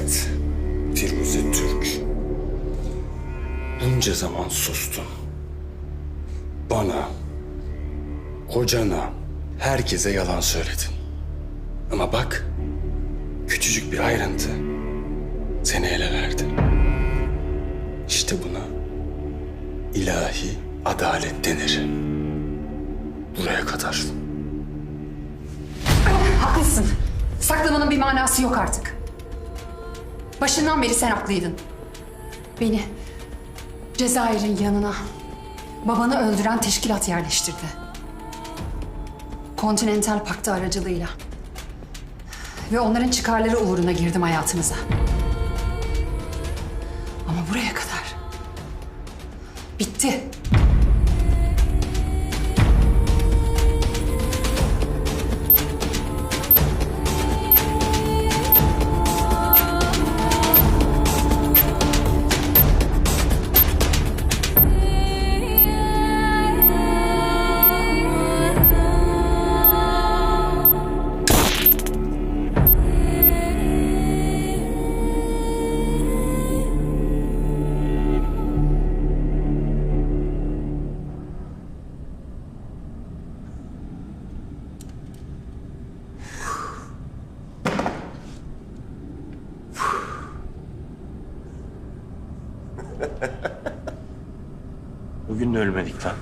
Evet, Firuze Türk. Bunca zaman sustun. Bana, kocana, herkese yalan söyledin. Ama bak, küçücük bir ayrıntı seni ele verdi. İşte buna ilahi adalet denir. Buraya kadar. Haklısın. Saklamanın bir manası yok artık. Başından beri sen haklıydın. Beni Cezayir'in yanına babanı öldüren teşkilat yerleştirdi. Continental Paktı aracılığıyla. Ve onların çıkarları uğruna girdim hayatınıza. Ama buraya kadar. Bitti. Bugün de ölmedik lan.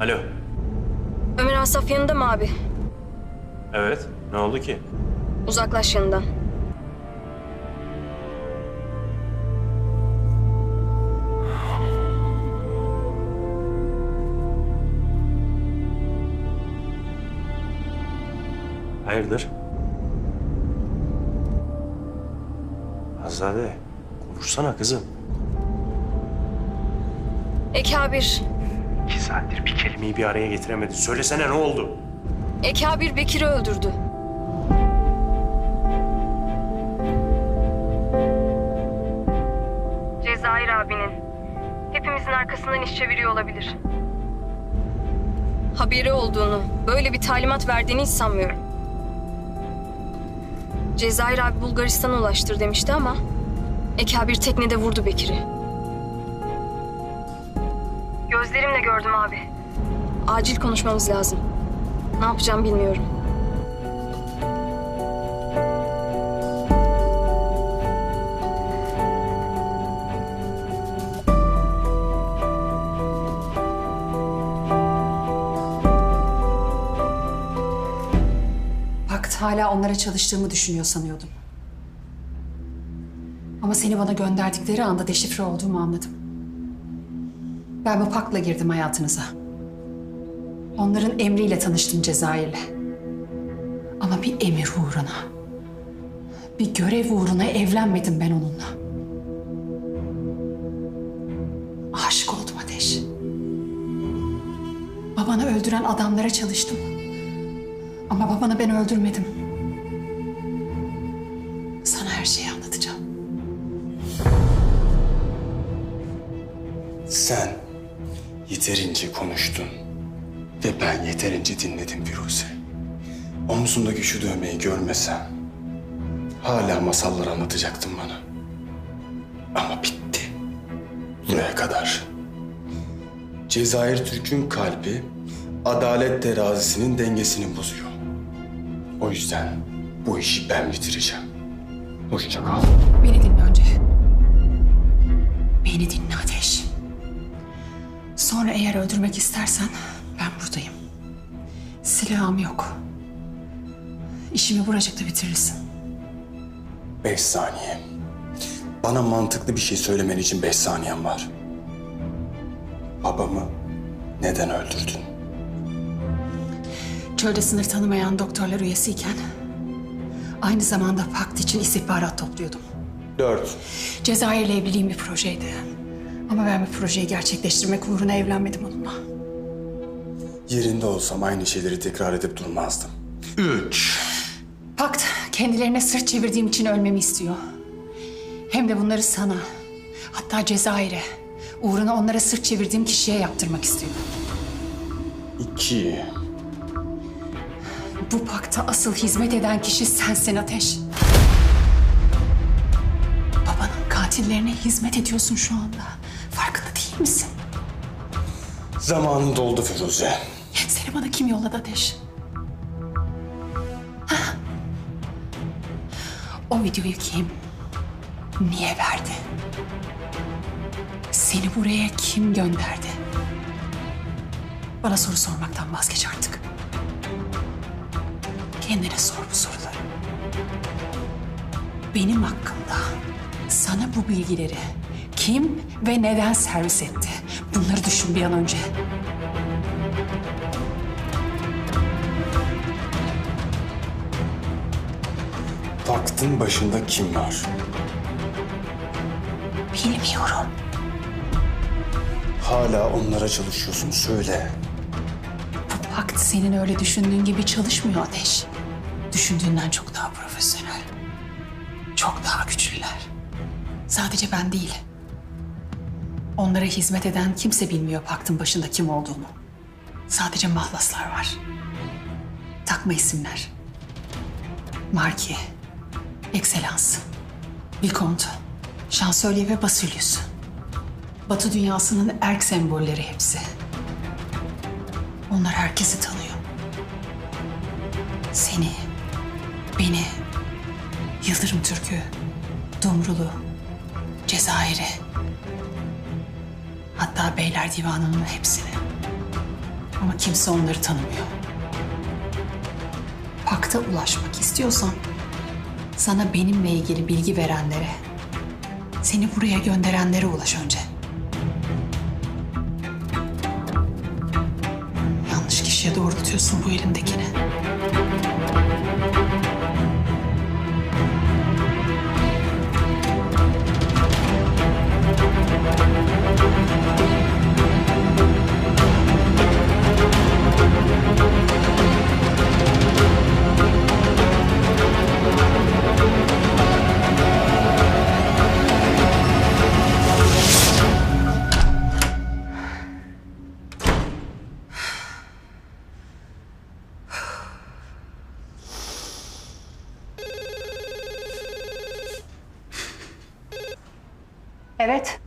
Alo. Ömer Asaf yanında mı abi? Evet. Ne oldu ki? Uzaklaş yanından. Hayırdır? Azade. Konuşsana kızım. Ekabir. İki saattir bir kelimeyi bir araya getiremedin. Söylesene ne oldu? Ekabir Bekir'i öldürdü. Cezayir abinin. Hepimizin arkasından iş çeviriyor olabilir. Haberi olduğunu, böyle bir talimat verdiğini hiç sanmıyorum. Cezayir abi Bulgaristan'a ulaştır demişti ama... Ekabir teknede vurdu Bekir'i. Gözlerimle gördüm abi. Acil konuşmamız lazım. Ne yapacağım bilmiyorum. Hala onlara çalıştığımı düşünüyor sanıyordum. Ama seni bana gönderdikleri anda deşifre olduğumu anladım. Ben bu pakla girdim hayatınıza. Onların emriyle tanıştım Cezayir'le. Ama bir emir uğruna, bir görev uğruna evlenmedim ben onunla. Aşık oldum Ateş. Babanı öldüren adamlara çalıştım. Ama babanı ben öldürmedim. Sana her şeyi anlatacağım. Sen yeterince konuştun ve ben yeterince dinledim Firuze. Omzundaki şu dövmeyi görmesem hala masallar anlatacaktın bana. Ama bitti. Buraya kadar. Cezayir Türk'ün kalbi adalet terazisinin dengesini bozuyor. O yüzden bu işi ben bitireceğim. Hoşça kal. Beni dinle önce. Beni dinle Ateş. Sonra eğer öldürmek istersen ben buradayım. Silahım yok. İşimi buracıkta bitirirsin. Beş saniye. Bana mantıklı bir şey söylemen için beş saniyen var. Babamı neden öldürdün? Çölde sınır tanımayan doktorlar üyesiyken aynı zamanda pakt için istihbarat topluyordum. Dört. Cezayir'le evliliğim bir projeydi. Ama ben bu projeyi gerçekleştirmek uğruna evlenmedim onunla. Yerinde olsam aynı şeyleri tekrar edip durmazdım. Üç. Pakt kendilerine sırt çevirdiğim için ölmemi istiyor. Hem de bunları sana, hatta Cezayir'e, uğruna onlara sırt çevirdiğim kişiye yaptırmak istiyor. İki. Bu pakta asıl hizmet eden kişi sensin Ateş. Babanın katillerine hizmet ediyorsun şu anda. Farkında değil misin? Zamanın doldu Firuze. Seni bana kim yolladı Ateş? Hah. O videoyu kim, niye verdi? Seni buraya kim gönderdi? Bana soru sormaktan vazgeç artık. Kendine sor bu soruları. Benim hakkımda sana bu bilgileri kim ve neden servis etti? Bunları düşün bir an önce. Taktın başında kim var? Bilmiyorum. Hala onlara çalışıyorsun söyle. Bu pakt senin öyle düşündüğün gibi çalışmıyor Ateş. Düşündüğünden çok daha profesyonel. Çok daha güçlüler. Sadece ben değil. Onlara hizmet eden kimse bilmiyor paktın başında kim olduğunu. Sadece mahlaslar var. Takma isimler. Marki, Excellence, Vicomte, Şansölye ve Basilius. Batı dünyasının erk sembolleri hepsi. Onlar herkesi tanıyor. Seni, beni, Yıldırım Türk'ü, Dumrul'u, Cezayir'i, hatta Beyler Divanı'nın hepsini. Ama kimse onları tanımıyor. Pakta ulaşmak istiyorsan sana benimle ilgili bilgi verenlere, seni buraya gönderenlere ulaş önce. Yanlış kişiye doğrultuyorsun bu elindekini. Evet,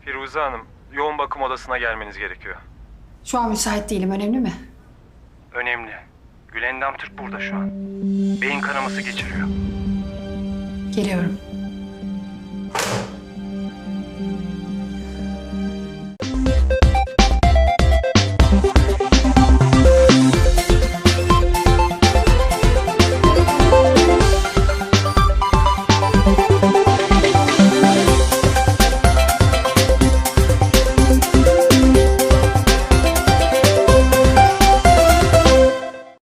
Firuze Hanım, yoğun bakım odasına gelmeniz gerekiyor. şu an müsait değilim. Önemli mi? Önemli. Gülendam Türk burada şu an. Beyin kanaması geçiriyor. Geliyorum.